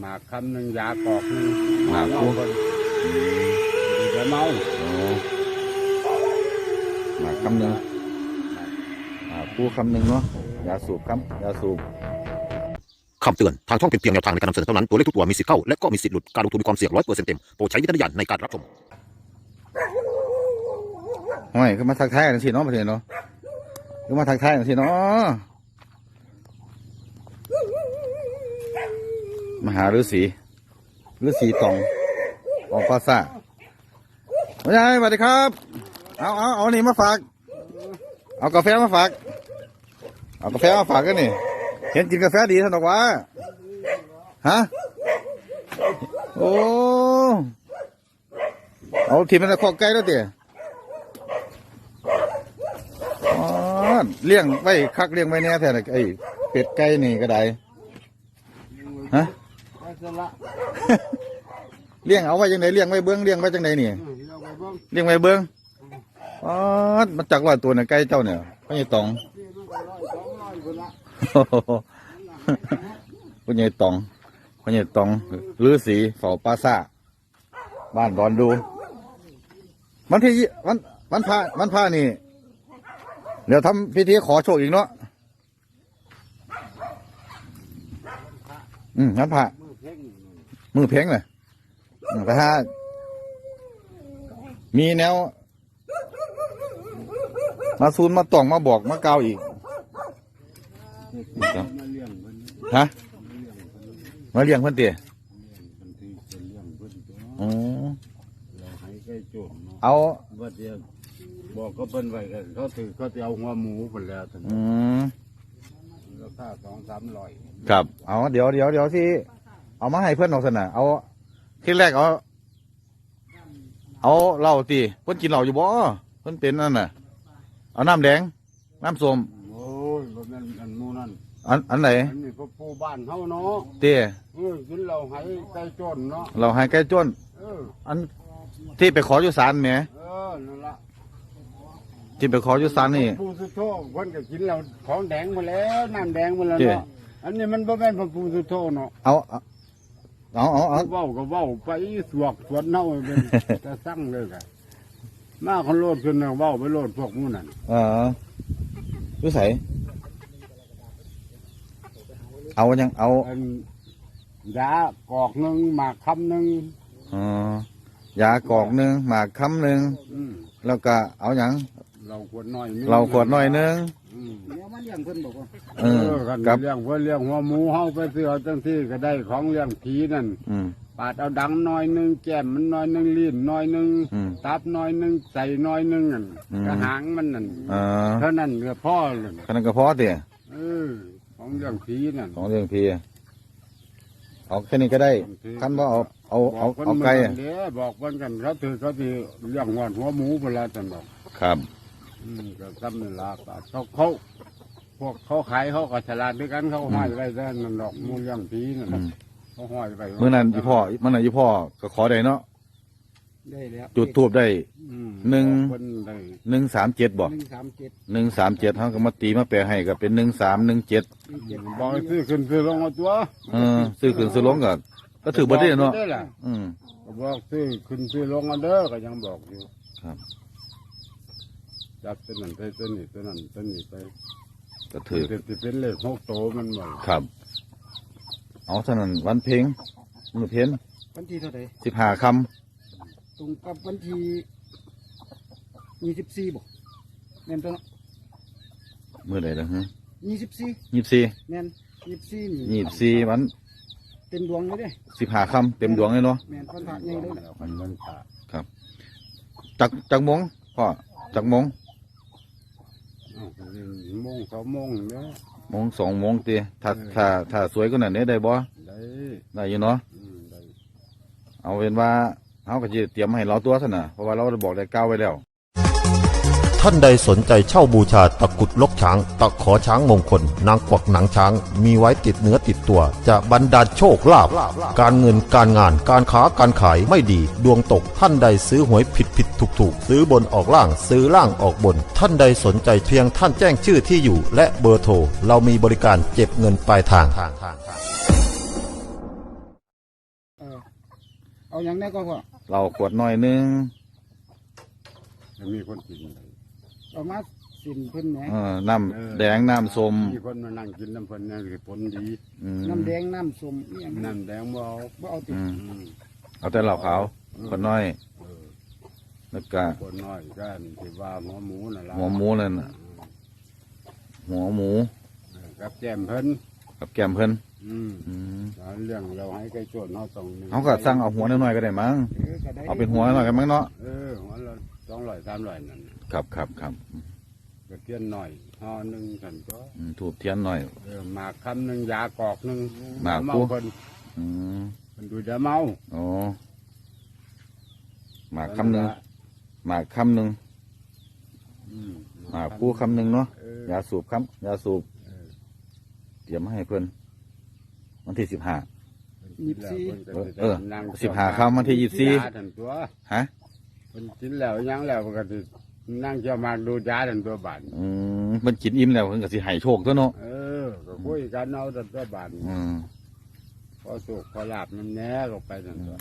หมากคำหนึ่งยากอกหนึ่งหมากเมาคู่คนจะเมาโอ้หมากคำหนึ่งอ่าปูคำหนึ่งเนาะยาสูบคำยาสูบคำเตือน ทางช่องเป็นเพียงแนวทางในการนำเสนอเท่านั้น ตัวเลขทุกตัวมีสิทธิ์เข้า และก็มีสิทธิ์หลุด การลงทุนมีความเสี่ยงร้อยเปอร์เซ็นต์เต็ม โปรดใช้วิจารณญาณในการรับชมห้อยก็มาทักทายกันสิเนาะประเทศเนาะก็มาทักทายกันสิเนาะ มหาฤาษีฤาษีตองออกภาษาไม่ใช่สวัสดีครับ เอาเอาเอานี่มาฝาก เอากาแฟมาฝาก เอากาแฟมาฝากกันนี่เห็นกินกาแฟดีท่านบอกว่าฮะโอ้เอาทีมันจะขอกไก่แล้วเตี๋ยอ๋อเลี้ยงไว้คักเลี้ยงไว้แน่แท้เลยไอ้เป็ดไก่นี่ก็ได้ฮะ ไปซะละเลี้ยงเอาไว้จังไดเลี้ยงไว้เบื้องเลี้ยงไว้จังไดนี่เออเราไปเบิ่งเลี้ยงไว้เบื้องอ๋อมันจักว่าตัวน่ะไก่เจ้าเนี่ยพ่อใหญ่ตองที่มันก็ร้อยสองร้อยคนละพ่อใหญ่ตองพ่อใหญ่ตองฤาษีเฝ้าปราสาทบ้านดอนดู วันที่ยี่วันวันพระวันพระนี่ เดี๋ยวทำพิธีขอโชคอีกเนาะ อืมวันพระ มือเพ่งมือเพ่งเลยอืมแต่ถ้ามีแนว มาซูนมาต่องมาบอกมากล่าวอีกครับมาเลี้ยงเพิ่นฮะมาเลี้ยงเพื่อนเตี๋ยเพิ่นที่เป็นเลี้ยงเพิ่นตัวอืมเราให้ใกล้โจมเนาะเอาว่าเดียวบอกก็เพิ่นไว้กันเขาถือเขาจะเอาหัวหมูเพิ่นแล้วถึงอืมราคาสองสามร้อยครับ เอาเดี๋ยวเดี๋ยวเดี๋ยวที่ เอามาให้เพื่อนออกสนะเอาที่แรกเอาเอาเหล้าตีเพื่อนกินเหล้าอยู่บ่เพื่อนเป็นนั่นน่ะ เอาน้ำแดง น้ำส้มโอ้ยบ่แม่นอันหมูนั่นอันอันไหนอันนี้ก็ปูบ้านเฮาเนาะเตี้ยเออกินเราให้ไก่จนเนาะเราให้ใกล้จ้นเอออันที่ไปขออยู่ศาลแหมเออนั่นละที่ไปขออยู่ศาลนี่ปูสุโธเพิ่นก็กินเราของแดงมาแล้วน้ำแดงมาแล้วเจ้เนาะอันนี้มันบ่แม่นพระปูสุโธเนาะเอา เอาเอาเอาเว้าก็เว้าไปสวกสวนเน่าเป็นจะสั่งเลยกันมาคนโลดขึ้นน่ะเว้าไปโลดพวกหมู่นั่นเออดูใส่เอายังเอาอันยากอกหนึงหมากคำหนึงเอ๋อยากอกหนึ่งหมากคำหนึ่งอืมแล้วก็เอาอย่างเราขวดน้อยนึงเราขวดหน่อยหนึงอืม เดี๋ยวมาเลี้ยงเพิ่นบอกว่าเออกันกับเลี้ยงเพื่อเลี้ยงหัวหมูเฮาไปซื้อเอาจังที่ก็ได้ของเลี้ยงผีนั่นอืม ปาดเอาดังน้อยหนึงแก้มมันน้อยหนึงลิ้นน้อยหนึงอืมตับน้อยหนึงใส่น้อยหนึงนั่นอืม กระหางมันนั่นเออเท่านั้นก็พ่อเลยขนาดกระเพาะเตี๋ยเออของเลี้ยงผีนั่น ของเรื่องพีเอาแค่นี้ก็ได้คันว่าเอาเอาเอาบกพิ่นเอาไก่หมือะนเด้อบอกเพิ่นกันเขาถือเขาถือเลี้ยงหวานหัวหมูไปแล้วจันบอกครับ อืมก็ซ้ำนี่ละก็เขาเขา พวกเขาขายเขาก็ฉลาดด้วยกันเขาห้อยไว้ด้านนั่นดอกหมูเลี้ยงผีนั่นอืน่ะมเขาห้อยไว้เมื่อนั้นอีพ่อเมื่อนั้นอีพ่อก็ขอได้เนาะได้แล้วจุดทูบได้ อืมหนึ่งเพิ่นได้หนึ่งสามเจ็ดบ่หนึ่งสามเจ็ดหนึ่งสามเจ็ดเขาก็มาตีมาแปลให้ก็เป็นหนึ่งสามหนึ่งเจ็ดหนึ่งเจ็ดบอกให้ซื้อขึ้นซื้อลงเอาตัวเออซื้อขึ้นซื้อลงก็ก็ถือบ่ได้เนาะบอกอยู่ล่ะอืม ก็บอกซื้อขึ้นซื้อลงเอาเด้อก็ยังบอกอยู่ครับ จับตัวนั้นไปตัวนี้ตัวนั้นตัวนี้ไปก็ถือจะเป็นเลขหกโตมันบ่ครับ เอาเท่านั้นวันเพ็งมือเพ็ญวันที่เท่าไหร่สิบห้าคตรงกับวันที่ยี่สิบสี่บอกแม่นตัวำมือไหนล่ะฮะยี่สิบสี่ยี่สิบสี่แม่นยี่สิบสี่นี่ยี่สิบสี่วันเต็มดวงเลยเด้สิบห้าคำเต็มดวงเลยเนาะแม่นวันพระใหญ่เลยนะแล้วมันมันขาดจักจักโมงพ่อจักโมง อ้าวก็เรียนโมง สองโมงเนาะโมงสองโมงตีถ้าถ้าถ้าสวยก็นั่นเนี่ยได้บ่ได้ได้อยู่เนาะอืมได้ เอาเป็นว่าเขาก็จะเตรียมให้เราตัวซะนะเพราะว่าเราได้บอกได้ก้าวไว้แล้ว ท่านใดสนใจเช่าบูชาตะกรุดลกช้าง ตะขอช้างมงคล นางกวักหนังช้าง มีไว้ติดเนื้อติดตัว จะบรรดาลโชคลาภการเงินการงานการค้าการขายไม่ดีดวงตกท่านใดซื้อหวยผิดผิดถูกถูกซื้อบนออกล่างซื้อล่างออกบน ท่านใดสนใจเพียงท่านแจ้งชื่อที่อยู่ และเบอร์โทรเรามีบริการเก็บเงินปลายทางเอาอย่างนี้ก็พอเราขวดหน่อยหนึงจะมีคนกิน เลยเอามาสินเพิ่นแหมเออน้ำแดงน้ำส้มมีคนมานั่งกินน้ำเพิ่นนั่นคือผลดีอืมน้ำแดงน้ำส้มนี่ยังน้ำแดงบ่เอาบ่เอาติอืมอืมเอาแต่เหล้าขาวขวดน้อยเออแล้วก็คนน้อยก็ที่ว่าหัวหมูน่ะล่ะหัวหมูนั่นน่ะหัวหมูเออกับแก้มเพิ่นกับแก้มเพิ่นอืมอืมแล้วเรื่องเราให้ไก่โจรเนาะต้องหนึ่เขาก็สั่งเอาหัวน้อยๆก็ได้มั้งเออก็ได้เอาเป็นหัวหน่อยกันมั้งเนาะเออหัวละ สองร้อยสามร้อยนั่นครับครับครับกระเทียนหน่อยห่อหนึ่งกันก็อืมถูกเทียนหน่อย เออหมากคำหนึ่งยากอกหนึ่งหมากเมากูเพิ่นอืมเพิ่นดูจะเมาโอ้หมากคำหนึ่งหมากคำหนึ่งอืมหมากกูคำหนึ่งเนาะเออยาสูบครับยาสูบเออเตรียมมาให้เพิ่นวันที่สิบห้ายี่สิบสี่เพิ่นก็เออสินั่งสิบห้าค่ำวันที่ยี่สิบสี่ยาทันตัวฮะ เพิ่นกินแล้วยังแล้วเพิ่นก็สินั่งเจ้าหมากดูยาทันตัวบานอืมมันกินอิ่มแล้วเพิ่นก็สิให้โชคตัวเนาะเออก็คุยกันเอาทันตัวบานอืมพอสุกพอลาบมันแหน่ลงไปทันตัว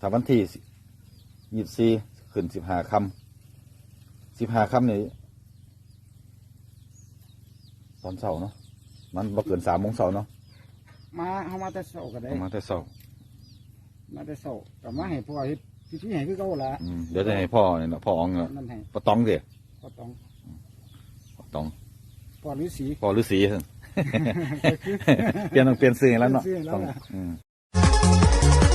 ถ้าวันที่ยี่สิบสี่ขึ้นสิบห้าค่ำสิบห้าค่ำนี่ตอนเช้าเนาะมันบ่เกินสามโมงเช้าเนาะมาเฮามาแต่เช้าก็ได้ ประมาณแต่เช้ามาแต่เช้าก็มาให้พ่อเฮ็ด พิธีให้คือเก่าล่ะอืมเดี๋ยวจะให้พ่อเนี่ยเนาะพ่ออ๋องเนาะนั่นให้พ่อตองเดียพ่อต้องพ่อตอง พ่อฤาษี พ่อฤาษีเถอะเปลี่ยนต้องเปลี่ยนซื้อให้แล้วเนาะเปลี่ยนซื้อให้แล้วต้องล่ะ อืม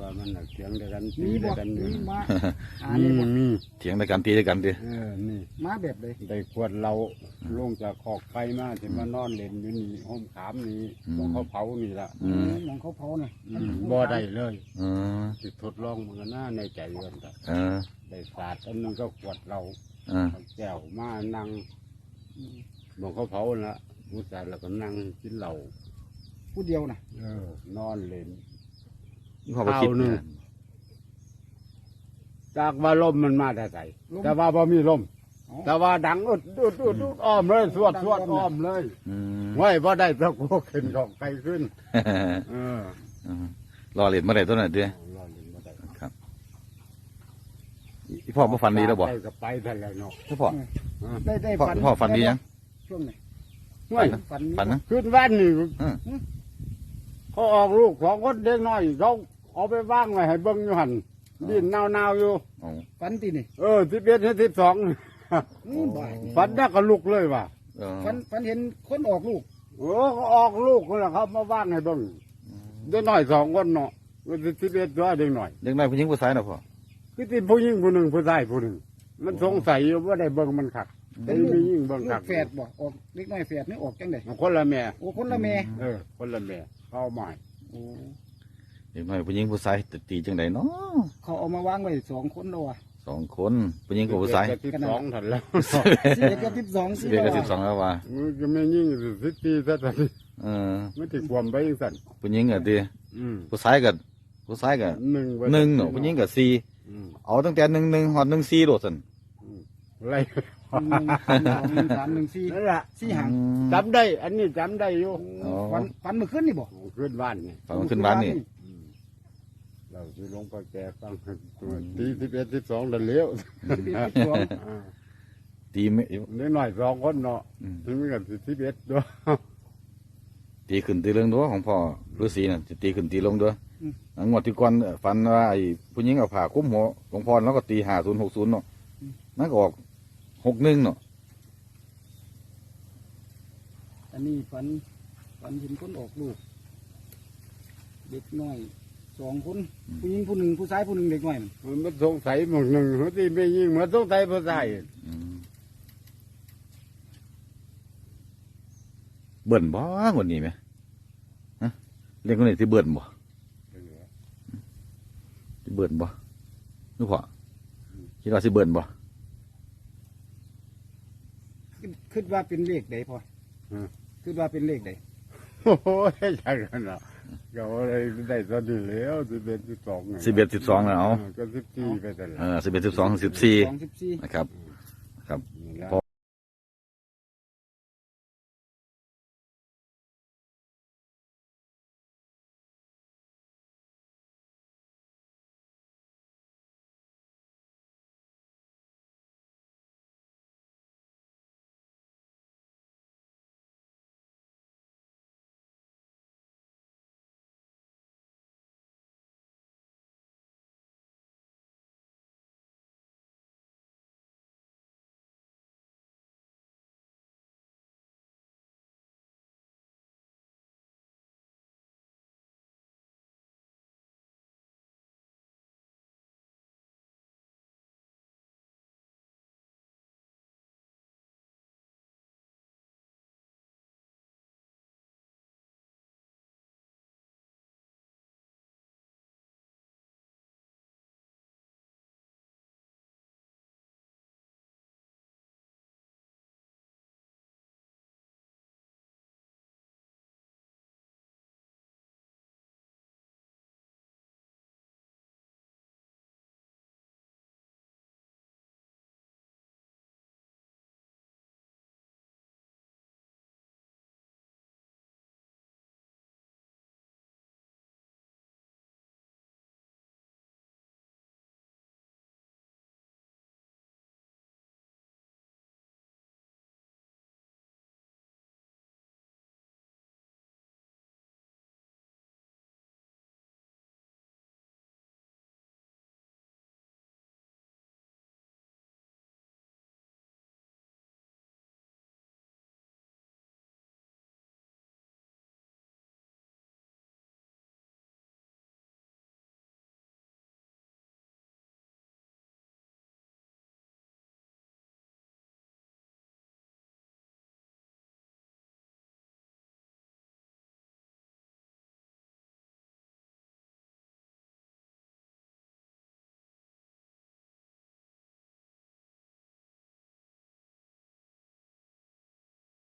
ว่ามันน่ะเถียงด้วยกันมีตีด้บ่วยกันอยู่มีมาอ่ามีนี่บ่มีเถียงในกันตีด้วยกันดิเออนี่มาแบบใดได้ขวดเราลงจากขอกไฟมาที่มานอนเล่นอยู่นี่ห้อมขามนี่ตรงเขาเผานี่ละอืมหมองเขาเผาน่ะอืมบ่ได้เลยเออติดทดลองมันก็น่าในใจกันแต่เออได้ศาสตร์อันหนึงก็ขวดเราเออเอาแก้วมานั่งมองเขาเผาละผู้ชายแล้วก็นั่งกินเหล้าผู้เดียวน่ะเออนอนเล่น นี่พ่อไปคิดเอาหนึ่งเนี่ยจากว่าลมมันมาแต่ใส่ลมแต่ว่าบ่มีลม อ๋อ แต่ว่าดังอุดอุดอุดอุดอ้อมเลยสวดสวดอ้อมเลยอืมไว้พอได้ตะโกขึ้นของไกลขึ้น เออเออรอเรียนเมื่อไหร่ตัวนั้นดิรอเล่นบ่ได้อีพ่อมาฝันดีแล้วบ่ได้ก็ไปทันแล้วเนาะพ่อได้ได้พ่อฝันพ่อฝันดียังช่วงไหนห่วยฝันฝันนะ ขึ้นบ้านนี่อืม เขาออกลูกสองคนเด็กน้อยเขา เอาไปว่างไว้ให้เบิ้งอยู่หันดินนาวๆอยู่อ๋อฝันตีนี่เออสิบเอ็ดสิบสองนี่บ่ายฝันได้ก็ลุกเลยว่ะเออฝันฝันเห็นคนออกลูกเออเขาออกลูกนั่นแหละครับ มาว่างให้เบิ้งเด็กน้อยสองคนเนาะสิบเอ็ดตัวเด็กน้อยเด็กน้อยผู้หญิงผู้ชายนะพ่อคือที่ผู้หญิงผู้หนึ่งผู้ชายผู้หนึ่งมันสงสัยอยู่ว่าได้เบิ้งมันขัดเป็เป็นนลูกมียิ่งเบิ้งลูขัดกแฝดบ่ออกเล็กน้อยแฝดนี่ออกจังไดคนละแม่ โอ้คนละแม่เออ คนละแม่เข้าใหม่โอ้เด็กน้อยผู้หญิงผู้ชายจะตีจังไดเนาะเขาเอามาวางไว้สองคนแล้วอะสองคนผู้หญิงกับผู้ชายสิบสองทันแล้วสิบเอ็ดกับสิบสองสิเด็กกับสิบสองแล้วว่ามันก็ไม่ยิ่งสิบปีซะแต่เออไม่ติดความไปยังสั่นผู้หญิงกับดีอืมผู้ชายกับผู้ชายกับหนึ่งหนึ่งเนาะผู้หญิงกับสี่อืมเอาตั้งแต่หนึ่งหนึ่งหอดหนึ่งสี่โดดสันอะไรหนึ่งสองหนึ่งสามหนึ่งสี่นั่นแหละสี่หางจำได้ อันนี้จำได้อยู่อ๋อฝันฝันเมื่อคืนนี่บ่ขึ้นบ้านนี่ฟังขึ้นบ้านนี่อืม เราสิลงไปแก่ฟังตัวตีสิบเอ็ดสิบสองเดือนเลี้ยวสิบเอ็ดสิบสองอ่าตีไม่นิดหน่อยสองคนเนาะอืมถึงกับสิบเอ็ดด้วยตีขึ้นตีลงด้วยของพ่อฤาษีน่ะจะตีขึ้นตีลงด้วยอันงวดที่ก่อนเอ่อฝันว่าไอ้ผู้หญิงเอาผ้าคลุ้มหัวหลวงพ่อแล้วก็ตีห้าศูนย์หกศูนย์เนาะนั่นก็ออกหกหนึ่งเนาะอันนี้ฝันฝันเห็นคนออกลูก เด็กน้อย สองคนผู้หญิงผู้หนึ่งผู้ชายผู้หนึ่งเด็กน้อยนั่นมันมันสงสัยหมดหนึ่งเขาที่ไม่ยิงมันสงสัยภาษาอีกอืมเบิ่นบ่งวดนี้ไหมฮะเรียกคนไหนที่เบิ่นบ่ที่เบิ่นบ่นึกพอคิดว่าสิเบิ่นบ่คิดคิดว่าเป็นเลขใดพอคิดว่าเป็นเลขใด โอ้โหจังกันนะ ก็เลยได้ตอนนี้แล้วสิบเอ็ดสิบสองสิบเอ็ดสิบสองแล้วเอาก็สิบสี่ไปแต่ละเออสิบเอ็ดสิบสองสิบสี่สองสิบสี่นะครับ ครับ นี่ละ